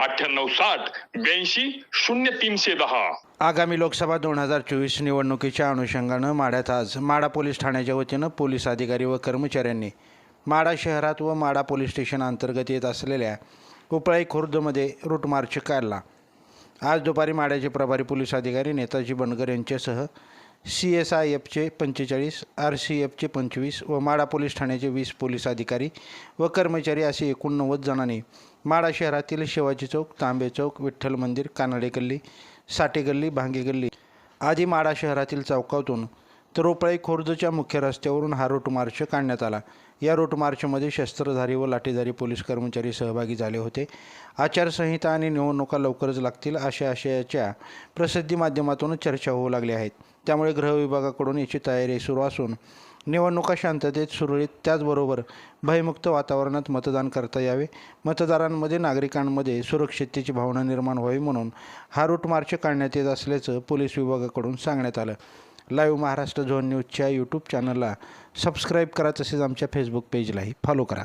अठ्ठ्याण्णव साठ ब्याऐंशी शून्य तीनशे दहा. आगामी लोकसभा दोन हजार चोवीस निवडणुकीच्या अनुषंगानं माढ्यात आज माडा पोलीस ठाण्याच्या वतीनं पोलीस अधिकारी व कर्मचाऱ्यांनी माडा शहरात व माडा पोलीस स्टेशन अंतर्गत येत असलेल्या उपळाई खुर्दमध्ये रूट मार्च काढला. आज दुपारी माड्याचे प्रभारी पोलीस अधिकारी नेताजी बनगर यांच्यासह सी एस आय एफचे पंचेचाळीस आर सी एफचे पंचवीस व माडा पोलीस ठाण्याचे वीस पोलीस अधिकारी व कर्मचारी असे एकोणनव्वद जणांनी माडा शहरातील शिवाजी चौक तांबे चौक विठ्ठल मंदिर कानडे गल्ली साठे गल्ली भांगे गल्ली आदी माडा शहरातील चौकातून तर रोपळे खुर्दच्या मुख्य रस्त्यावरून हा रूट मार्च काढण्यात आला. या रूट मार्चमध्ये शस्त्रधारी व लाठीधारी पोलीस कर्मचारी सहभागी झाले होते. आचारसंहिता आणि निवडणुका लवकरच लागतील अशा आशयाच्या प्रसिद्धी माध्यमातून चर्चा होऊ लागल्या आहेत. त्यामुळे गृह विभागाकडून याची तयारी सुरू असून निवडणुका शांततेत सुरळीत त्याचबरोबर भयमुक्त वातावरणात मतदान करता यावे. मतदारांमध्ये नागरिकांमध्ये सुरक्षिततेची भावना निर्माण व्हावी म्हणून हा रूट मार्च काढण्यात येत असल्याचं पोलीस विभागाकडून सांगण्यात आलं. लाईव्ह महाराष्ट्र झोन न्यूजच्या यूट्यूब चॅनलला सबस्क्राईब करा तसेच आमच्या फेसबुक पेजलाही फॉलो करा.